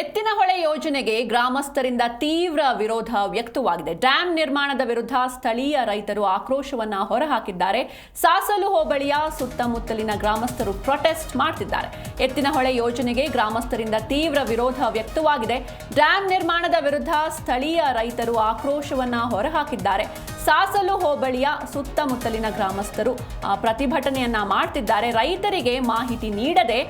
ಎತ್ತಿನಹೊಳೆ ಯೋಜನೆಗೆ ಗ್ರಾಮಸ್ಥರಿಂದ ತೀವ್ರ ವಿರೋಧ ವ್ಯಕ್ತವಾಗಿದೆ. ಡ್ಯಾಂ ನಿರ್ಮಾಣದ ವಿರುದ್ಧ ಸ್ಥಳೀಯ ರೈತರು ಆಕ್ರೋಶವನ್ನ ಹೊರಹಾಕಿದ್ದಾರೆ. ಸಾಸಲು ಹೋಬಳಿಯ ಸುತ್ತಮುತ್ತಲಿನ ಗ್ರಾಮಸ್ಥರು ಪ್ರೊಟೆಸ್ಟ್ ಮಾಡ್ತಿದ್ದಾರೆ. ಎತ್ತಿನಹೊಳೆ ಯೋಜನೆಗೆ ಗ್ರಾಮಸ್ಥರಿಂದ ತೀವ್ರ ವಿರೋಧ ವ್ಯಕ್ತವಾಗಿದೆ. ಡ್ಯಾಂ ನಿರ್ಮಾಣದ ವಿರುದ್ಧ ಸ್ಥಳೀಯ ರೈತರು ಆಕ್ರೋಶವನ್ನ ಹೊರಹಾಕಿದ್ದಾರೆ. ಸಾಸಲು ಹೋಬಳಿಯ ಸುತ್ತಮುತ್ತಲಿನ ಗ್ರಾಮಸ್ಥರು ಪ್ರತಿಭಟನೆಯನ್ನ ಮಾಡ್ತಿದ್ದಾರೆ. ರೈತರಿಗೆ ಮಾಹಿತಿ ನೀಡದೆ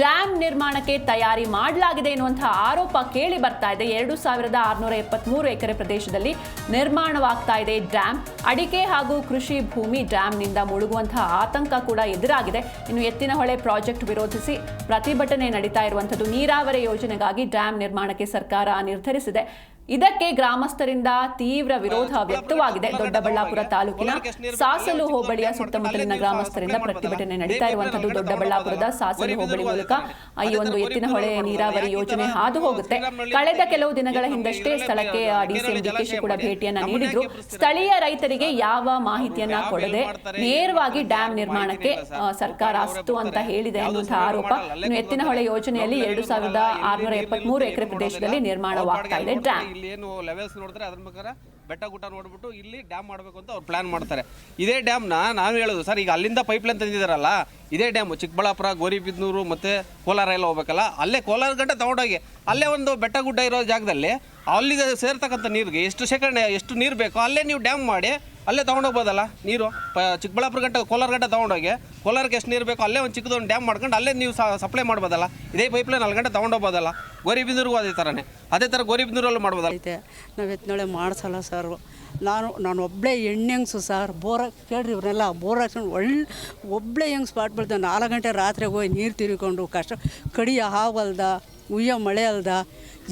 ಡ್ಯಾಂ ನಿರ್ಮಾಣಕ್ಕೆ ತಯಾರಿ ಮಾಡಲಾಗಿದೆ ಎನ್ನುವಂತಹ ಆರೋಪ ಕೇಳಿ ಬರ್ತಾ ಇದೆ. ಎರಡು ಸಾವಿರದ ಆರುನೂರ ಎಪ್ಪತ್ಮೂರು ಎಕರೆ ಪ್ರದೇಶದಲ್ಲಿ ನಿರ್ಮಾಣವಾಗ್ತಾ ಇದೆ ಡ್ಯಾಂ. ಅಡಿಕೆ ಹಾಗೂ ಕೃಷಿ ಭೂಮಿ ಡ್ಯಾಮ್ನಿಂದ ಮುಳುಗುವಂತಹ ಆತಂಕ ಕೂಡ ಎದುರಾಗಿದೆ. ಇನ್ನು ಎತ್ತಿನಹೊಳೆ ಪ್ರಾಜೆಕ್ಟ್ ವಿರೋಧಿಸಿ ಪ್ರತಿಭಟನೆ ನಡೀತಾ ಇರುವಂಥದ್ದು ನೀರಾವರಿ ಯೋಜನೆಗಾಗಿ ಡ್ಯಾಂ ನಿರ್ಮಾಣಕ್ಕೆ ಸರ್ಕಾರ ನಿರ್ಧರಿಸಿದೆ. ಇದಕ್ಕೆ ಗ್ರಾಮಸ್ಥರಿಂದ ತೀವ್ರ ವಿರೋಧ ವ್ಯಕ್ತವಾಗಿದೆ. ದೊಡ್ಡಬಳ್ಳಾಪುರ ತಾಲೂಕಿನ ಸಾಸಲು ಹೋಬಳಿಯ ಸುತ್ತಮುತ್ತಲಿನ ಗ್ರಾಮಸ್ಥರಿಂದ ಪ್ರತಿಭಟನೆ ನಡೀತಾ ಇರುವಂತದ್ದು ದೊಡ್ಡಬಳ್ಳಾಪುರದ ಸಾಸಲು ಹೋಬಳಿ ಮೂಲಕ ಈ ಒಂದು ಎತ್ತಿನಹೊಳೆ ನೀರಾವರಿ ಯೋಜನೆ ಹಾದು ಹೋಗುತ್ತೆ ಕಳೆದ ಕೆಲವು ದಿನಗಳ ಹಿಂದಷ್ಟೇ ಸ್ಥಳಕ್ಕೆ ಡಿಸಿಎಂ ಡಿಕೆಶಿ ಕೂಡ ಭೇಟಿಯನ್ನ ನೀಡಿದ್ರು. ಸ್ಥಳೀಯ ರೈತರಿಗೆ ಯಾವ ಮಾಹಿತಿಯನ್ನ ಕೊಡದೆ ನೇರವಾಗಿ ಡ್ಯಾಂ ನಿರ್ಮಾಣಕ್ಕೆ ಸರ್ಕಾರ ಅಸ್ತು ಅಂತ ಹೇಳಿದೆ ಅನ್ನುವಂತಹ ಆರೋಪ ಇನ್ನು ಎತ್ತಿನಹೊಳೆ ಯೋಜನೆಯಲ್ಲಿ ಎರಡು ಸಾವಿರದ ಆರುನೂರ ಎಪ್ಪತ್ಮೂರು ಎಕರೆ ಪ್ರದೇಶದಲ್ಲಿ ನಿರ್ಮಾಣವಾಗ್ತಾ ಇದೆ ಡ್ಯಾಂ. ಇಲ್ಲಿ ಏನು ಲೆವೆಲ್ಸ್ ನೋಡಿದ್ರೆ ಅದ್ರ ಪ್ರಕಾರ ಬೆಟ್ಟ ಗುಡ್ಡ ನೋಡ್ಬಿಟ್ಟು ಇಲ್ಲಿ ಡ್ಯಾಮ್ ಮಾಡಬೇಕು ಅಂತ ಅವ್ರು ಪ್ಲಾನ್ ಮಾಡ್ತಾರೆ. ಇದೇ ಡ್ಯಾಮ್ನ ನಾವು ಹೇಳೋದು, ಸರ್, ಈಗ ಅಲ್ಲಿಂದ ಪೈಪ್ಲೈನ್ ತಂದಿದ್ದಾರಲ್ಲ ಇದೇ ಡ್ಯಾಮ್ ಚಿಕ್ಕಬಳ್ಳಾಪುರ, ಗೋರಿಬಿದ್ನೂರು ಮತ್ತು ಕೋಲಾರ ಎಲ್ಲ ಹೋಗ್ಬೇಕಲ್ಲ, ಅಲ್ಲೇ ಕೋಲಾರ ಗಂಟೆ ತಗೊಂಡೋಗಿ, ಅಲ್ಲೇ ಒಂದು ಬೆಟ್ಟ ಗುಡ್ಡ ಇರೋ ಜಾಗದಲ್ಲಿ ಅಲ್ಲಿಗೆ ಸೇರ್ತಕ್ಕಂಥ ನೀರಿಗೆ ಎಷ್ಟು ಸೆಕೆಂಡ್ ಎಷ್ಟು ನೀರು ಬೇಕೋ ಅಲ್ಲೇ ನೀವು ಡ್ಯಾಮ್ ಮಾಡಿ ಅಲ್ಲೇ ತೊಗೊಂಡೋಗ್ಬೋದಲ್ಲ? ನೀರು? ಪ, ಚಿಕ್ಕಬಳ್ಳಾಪುರ ಗಂಟೆ, ಕೋಲಾರ ಗಂಟೆ ತೊಗೊಂಡೋಗಿ, ಕೋಲಾರಕ್ಕೆ ಎಷ್ಟು ನೀರು ಬೇಕೋ ಅಲ್ಲೇ ಒಂದು ಚಿಕ್ಕದೊಂದು ಡ್ಯಾಮ್ ಮಾಡ್ಕೊಂಡು ಅಲ್ಲೇ ನೀವು ಸಪ್ಲೈ ಮಾಡ್ಬೋದಲ್ಲ? ಇದೇ ಪೈಪ್ಲೈನ್ ನಾಲ್ಕು ಗಂಟೆ ತೊಗೊಂಡೋಗ್ಬೋದಲ್ಲ? ಗೋರಿಬಿಂದೂರಿಗೂ ಅದೇ ಥರನೇ ಅದೇ ಥರ ಗೋರಿಬಿಂದೂರಲ್ಲೂ ಮಾಡ್ಬೋದಲ್ಲ? ಐತೆ. ನಾವು ಎತ್ನೊಳೆ ಮಾಡಿಸಲ್ಲ ಸರ್ ನಾನು ನಾನು ಒಬ್ಬಳೇ ಹೆಣ್ಣೆಂಗ್ಸು ಸರ್ ಬೋರ್ ಕೇಳ್ರಿ ಇವರೆಲ್ಲ ಬೋರ್ ಹಾಕ್ಸ್ಕೊಂಡು ಒಳ್ಳೆ ಒಬ್ಬಳೇ ಹೆಂಗೆ ಸ್ಪಾಟ್ ಬೀಳ್ತೇವೆ? ನಾಲ್ಕು ಗಂಟೆ ರಾತ್ರಿಗೆ ಹೋಗಿ ನೀರು ತಿರ್ಕೊಂಡು ಕಷ್ಟ, ಕಡಿ ಹಾವಲ್ದ. ಉಯ್ಯ ಮಳೆ ಅಲ್ದ,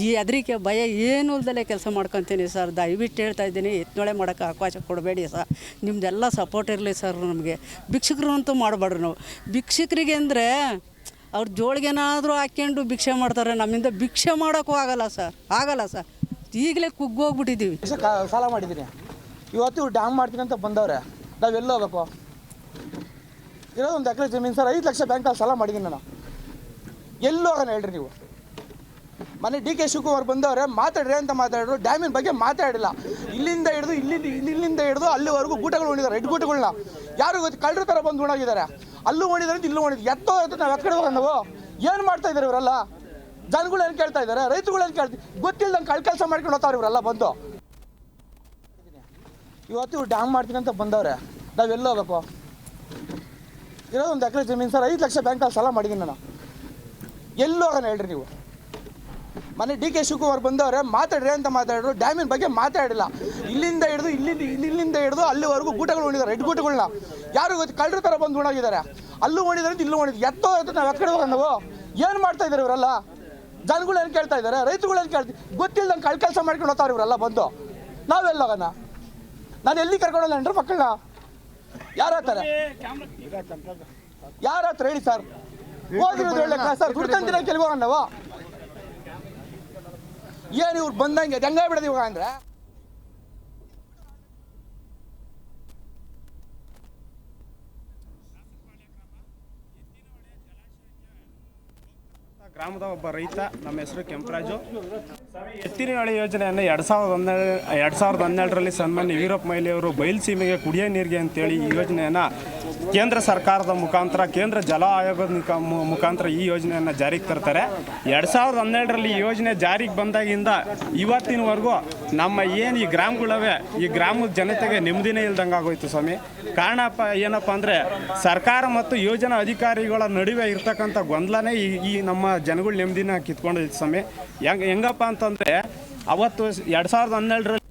ಈ ಅದ್ರಿಕೆ ಭಯ ಏನು ಇಲ್ದಲೇ ಕೆಲಸ ಮಾಡ್ಕೊತೀನಿ ಸರ್. ದಯವಿಟ್ಟು ಹೇಳ್ತಾ ಇದ್ದೀನಿ ಎತ್ನೊಳೆ ಮಾಡೋಕ್ಕೆ ಅವಕಾಶ ಕೊಡಬೇಡಿ ಸರ್. ನಿಮ್ಮದೆಲ್ಲ ಸಪೋರ್ಟ್ ಇರಲಿ ಸರ್ ನಮಗೆ. ಭಿಕ್ಷಕರು ಅಂತೂ ಮಾಡಬೇಡ್ರಿ ನಾವು. ಭಿಕ್ಷುಕರಿಗೆ ಅಂದರೆ ಅವ್ರ ಜೋಳಿಗೆನಾದರೂ ಹಾಕ್ಕೊಂಡು ಭಿಕ್ಷೆ ಮಾಡ್ತಾರೆ, ನಮ್ಮಿಂದ ಭಿಕ್ಷೆ ಮಾಡೋಕ್ಕೂ ಆಗಲ್ಲ ಸರ್. ಆಗಲ್ಲ ಸರ್. ಈಗಲೇ ಕುಗ್ಗೋಗ್ಬಿಟ್ಟಿದ್ದೀವಿ. ಸಾಲ ಮಾಡಿದ್ದೀನಿ ಇವತ್ತು ಡ್ಯಾಮ್ ಮಾಡ್ತೀನಿ ಅಂತ ಬಂದವ್ರೆ. ನಾವು ಎಲ್ಲ ಹೋಗಬೇಕು? ಇರೋದು ಒಂದು ಎಕರೆ ಜಮೀನು ಸರ್, ಐದು ಲಕ್ಷ ಬ್ಯಾಂಕಲ್ಲಿ ಸಾಲ ಮಾಡಿದ್ದೀನಿ ನಾನು. ಎಲ್ಲಿ ಹೋಗೋಣ ಹೇಳ್ರಿ ನೀವು? ಮನೆ ಡಿ ಕೆ ಶಿವಕುಮಾರ್ ಬಂದವರೇ ಮಾತಾಡ್ರಿ ಅಂತ ಮಾತಾಡಿದ್ರು. ಡ್ಯಾಮಿನ ಬಗ್ಗೆ ಮಾತಾಡಿಲ್ಲ. ಇಲ್ಲಿಂದ ಹಿಡಿದು, ಇಲ್ಲಿಂದ ಇಲ್ಲಿಂದ ಹಿಡಿದು ಅಲ್ಲಿವರೆಗೂ ಗೂಟಗಳು ಉಣಿದಾರೆ ರೆಡ್ ಗೂಟಗಳನ್ನ ಯಾರು ಗೊತ್ತು ಕಳ್ಳರ ಥರ ಬಂದು ಉಣಾಗಿದ್ದಾರೆ. ಅಲ್ಲೂ ಉಣಿದ್ರೆ ಅಂತ ಇಲ್ಲೂ ಹೊಡಿದ್ರು ಎತ್ತೋ ಎತ್ತ ನಾವು ಎತ್ಕಡೆ ಹೋಗೋಣ ನಾವು. ಏನು ಮಾಡ್ತಾ ಇದ್ದಾರೆ ಇವರೆಲ್ಲ? ಜನಗಳು ಏನು ಕೇಳ್ತಾ ಇದ್ದಾರೆ? ರೈತರುಗಳು ಏನು ಕೇಳ್ತಿ ಗೊತ್ತಿಲ್ದಂಗೆ ಕಳ್ ಕೆಲಸ ಮಾಡ್ಕೊಂಡು ಹೋಗ್ತಾರೆ ಇವರೆಲ್ಲ ಬಂದು. ಇವತ್ತು ಇವ್ರು ಡ್ಯಾಮ್ ಮಾಡ್ತೀನಿ ಅಂತ ಬಂದವ್ರೆ. ನಾವು ಎಲ್ಲಿ ಹೋಗ್ಬೇಕು? ಇರೋದು ಒಂದು ಎಕರೆ ಜಮೀನು ಸರ್. ಐದು ಲಕ್ಷ ಬ್ಯಾಂಕಲ್ಲಿ ಸಾಲ ಮಾಡಿದ್ದೀನಿ ನಾನು. ಎಲ್ಲಿ ಹೋಗೋಣ ಹೇಳ್ರಿ ನೀವು? ಮನೆ ಡಿ ಕೆ ಶಿವಕುಮಾರ್ ಬಂದವ್ರೆ, ಮಾತಾಡ್ರಿ ಅಂತ ಮಾತಾಡಿದ್ರು. ಡ್ಯಾಮಿನ ಬಗ್ಗೆ ಮಾತಾಡಿಲ್ಲ. ಇಲ್ಲಿಂದ ಹಿಡಿದು, ಇಲ್ಲಿಂದ ಇಲ್ಲಿಂದ ಹಿಡಿದು ಅಲ್ಲಿವರೆಗೂ ಗೂಟಗಳು ಉಣಿದ್ದಾರೆ ರೆಡ್ ಗೂಟಗಳನ್ನ ಯಾರು ಗೊತ್ತು ಕಳ್ಳರ ಥರ ಬಂದು ಉಣಾಗಿದ್ದಾರೆ ಅಲ್ಲೂ ಉಣಿದ್ರೆ ಇಲ್ಲೂ ಉಣಿದ್ರು ಎತ್ತೋ ಎತ್ತ ನಾವು ಎಕ್ಕಡೆ ಹೋಗೋಣ ನಾವು. ಏನು ಮಾಡ್ತಾ ಇದ್ದಾರೆ ಇವರೆಲ್ಲ? ಜನಗಳು ಏನು ಕೇಳ್ತಾ ಇದ್ದಾರೆ ಏನು ಕೇಳ್ತಿ ಗೊತ್ತಿಲ್ಲದಂಗೆ ಕಳ್ ಕೆಲಸ ಮಾಡ್ಕೊಂಡು ಹೋಗ್ತಾರೆ ಇವರೆಲ್ಲ ಬಂದು. ನಾವೆಲ್ಲ ಹೋಗೋಣ? ನಾನು ಎಲ್ಲಿ ಕರ್ಕೊಂಡಲ್ಲ ಏನ್ರಿ ಮಕ್ಕಳನ್ನ ಯಾರ ಹತ್ತಾರ ಯಾರ ಹತ್ರ? ಹೇಳಿ ಸರ್. ಓದಿರೋದು ಹೇಳಕ್ಕ ಸರ್. ಗುರುತಂತಿನ ಕೆಲವು ನಾವು? ಏನು ಇವ್ರು ಬಂದಂಗೆ ಹೆಂಗ ಬಿಡೋದು ಇವಾಗ ಅಂದ್ರೆ? ಗ್ರಾಮದ ಒಬ್ಬ ರೈತ, ನಮ್ಮ ಹೆಸರು ಕೆಂಪರಾಜು. ಎತ್ತಿನಹೊಳೆ ಯೋಜನೆಯನ್ನು ಎರಡು ಸಾವಿರದ ಹನ್ನೆರಡು, ಎರಡು ಸಾವಿರದ ಹನ್ನೆರಡರಲ್ಲಿ ಸನ್ಮಾನ್ಯ ವೀರಪ್ಪ ಮೈಲಿ ಅವರು ಬಯಲುಸೀಮೆಗೆ ಕುಡಿಯೋ ನೀರಿಗೆ ಅಂತೇಳಿ ಈ ಯೋಜನೆಯನ್ನು ಕೇಂದ್ರ ಸರ್ಕಾರದ ಮುಖಾಂತರ, ಕೇಂದ್ರ ಜಲ ಆಯೋಗದ ಮುಖಾಂತರ ಈ ಯೋಜನೆಯನ್ನು ಜಾರಿಗೆ ತರ್ತಾರೆ. ಎರಡು ಸಾವಿರದ ಹನ್ನೆರಡರಲ್ಲಿ ಈ ಯೋಜನೆ ಜಾರಿಗೆ ಬಂದಾಗಿಂದ ಇವತ್ತಿನವರೆಗೂ ನಮ್ಮ ಏನು ಈ ಗ್ರಾಮಗಳವೆ, ಈ ಗ್ರಾಮದ ಜನತೆಗೆ ನೆಮ್ಮದಿನೇ ಇಲ್ದಂಗೆ ಆಗೋಯ್ತು ಸ್ವಾಮಿ. ಕಾರಣಪ್ಪ ಏನಪ್ಪ ಅಂದರೆ ಸರ್ಕಾರ ಮತ್ತು ಯೋಜನಾ ಅಧಿಕಾರಿಗಳ ನಡುವೆ ಇರ್ತಕ್ಕಂಥ ಗೊಂದಲನೇ ಈ ಈ ನಮ್ಮ ಜನಗಳ ನೆಮ್ಮದಿನ ಕಿತ್ಕೊಂಡಿತ್ತು ಸ್ವಾಮಿ. ಹೆಂಗೆ ಹೆಂಗಪ್ಪ ಅಂತಂದರೆ ಅವತ್ತು ಎರಡು ಸಾವಿರದ ಹನ್ನೆರಡರಲ್ಲಿ